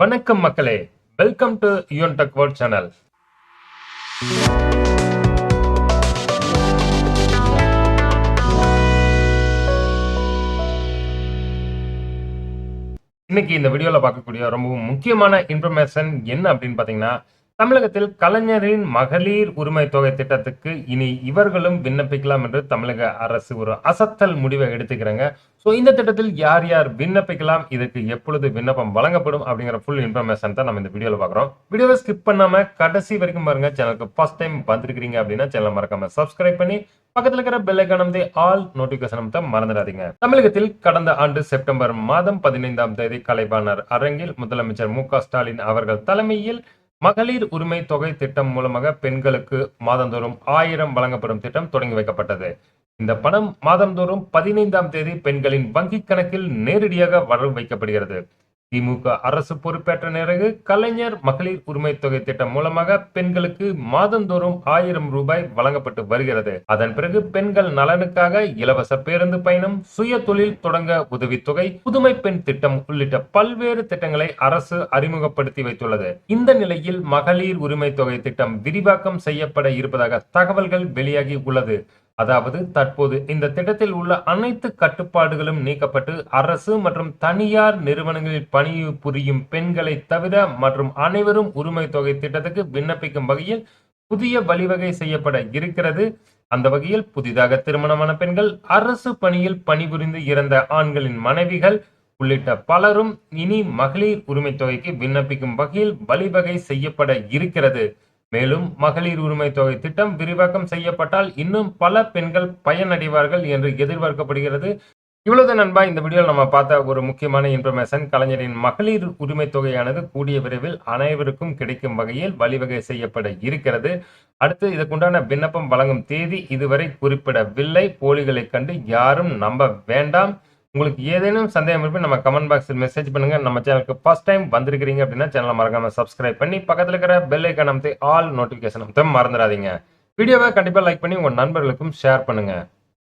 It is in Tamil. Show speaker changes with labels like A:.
A: வணக்கம் மக்களே. Welcome to Yun tech world channel இன்னைக்கு இந்த வீடியோல பார்க்கக்கூடிய ரொம்ப முக்கியமான இன்ஃபர்மேஷன் என்ன அப்படின்னு பாத்தீங்கன்னா தமிழகத்தில் கலைஞரின் மகளிர் உரிமை தொகை திட்டத்துக்கு இனி இவர்களும் விண்ணப்பிக்கலாம் என்று தமிழக அரசு ஒரு அசத்தல் முடிவை எடுத்துக்கிறாங்க. ஸோ இந்த திட்டத்தில் யார் யார் விண்ணப்பிக்கலாம் இதுக்கு எப்பொழுது விண்ணப்பம் வழங்கப்படும் அப்படிங்கிற ஃபுல் இன்ஃபர்மேஷன் தான் நம்ம இந்த வீடியோவில் பார்க்குறோம். வீடியோவை ஸ்கிப் பண்ணாமல் கடைசி வரைக்கும் பாருங்க சேனலுக்கு ஃபர்ஸ்ட் டைம் வந்திருக்கிறீங்க அப்படின்னா சேனல் மறக்காம சப்ஸ்கிரைப் பண்ணி பக்கத்தில் இருக்கிற பெல் ஐக்கானம் ஆல் நோட்டிபிகேஷன் தான் மறந்துடாதீங்க. தமிழகத்தில் கடந்த ஆண்டு செப்டம்பர் மாதம் பதினைந்தாம் தேதி கலைவாணர் அரங்கில் முதலமைச்சர் மு க ஸ்டாலின் அவர்கள் தலைமையில் மகளிர் உரிமை தொகை திட்டம் மூலமாக பெண்களுக்கு மாதந்தோறும் ஆயிரம் வழங்கப்படும் திட்டம் தொடங்கி வைக்கப்பட்டது. இந்த பணம் மாதந்தோறும் பதினைந்தாம் தேதி பெண்களின் வங்கிக் கணக்கில் நேரடியாக வரவு வைக்கப்படுகிறது. திமுக அரசு பொறுப்பேற்ற பிறகு கலைஞர் மகளிர் உரிமை தொகை திட்டம் மூலமாக பெண்களுக்கு மாதந்தோறும் ஆயிரம் ரூபாய் வழங்கப்பட்டு வருகிறது. அதன் பிறகு பெண்கள் நலனுக்காக இலவச பேருந்து பயணம் சுய தொழில் தொடங்க உதவித்தொகை புதுமை பெண் திட்டம் உள்ளிட்ட பல்வேறு திட்டங்களை அரசு அறிமுகப்படுத்தி வைத்துள்ளது. இந்த நிலையில் மகளிர் உரிமை தொகை திட்டம் விரிவாக்கம் செய்யப்பட இருப்பதாக தகவல்கள் வெளியாகி உள்ளது. அதாவது தற்போது இந்த திட்டத்தில் உள்ள அனைத்து கட்டுப்பாடுகளும் நீக்கப்பட்டு அரசு மற்றும் தனியார் நிறுவனங்களில் பணி புரியும் பெண்களை தவிர மற்றும் அனைவரும் உரிமை தொகை திட்டத்துக்கு விண்ணப்பிக்கும் வகையில் புதிய வழிவகை செய்யப்பட இருக்கிறது. அந்த வகையில் புதிதாக திருமணமான பெண்கள் அரசு பணியில் பணிபுரிந்து இறந்த ஆண்களின் மனைவிகள் உள்ளிட்ட பலரும் இனி மகளிர் உரிமை தொகைக்கு விண்ணப்பிக்கும் வகையில் வழிவகை செய்யப்பட இருக்கிறது. மேலும் மகளிர் உரிமை தொகை திட்டம் விரிவாக்கம் செய்யப்பட்டால் இன்னும் பல பெண்கள் பயனடைவார்கள் என்று எதிர்பார்க்கப்படுகிறது. இவ்வளவு நண்பா இந்த வீடியோவில் நம்ம பார்த்த ஒரு முக்கியமான இன்ஃபர்மேஷன் கலைஞரின் மகளிர் உரிமை தொகையானது கூடிய விரைவில் அனைவருக்கும் கிடைக்கும் வகையில் வழிவகை செய்யப்பட இருக்கிறது. அடுத்து இதற்குண்டான விண்ணப்பம் வழங்கும் தேதி இதுவரை குறிப்பிடவில்லை. போலிகளை கண்டு யாரும் நம்ப வேண்டாம். உங்களுக்கு ஏதேனும் சந்தேகம் இருப்பு நம்ம கமெண்ட் பாக்ஸில் மெசேஜ் பண்ணுங்கள் நம்ம சேனலுக்கு ஃபர்ஸ்ட் டைம் வந்திருக்கிறீங்க அப்படின்னா சேனலை மறக்காம சப்ஸ்கிரைப் பண்ணி பக்கத்தில் இருக்கிற பெல் ஐக்கான் அமைத்து ஆல் நோட்டிஃபிகேஷன் அமைத்து மறந்துடாதீங்க. வீடியோவை கண்டிப்பாக லைக் பண்ணி உங்கள் நண்பர்களுக்கும் ஷேர் பண்ணுங்கள்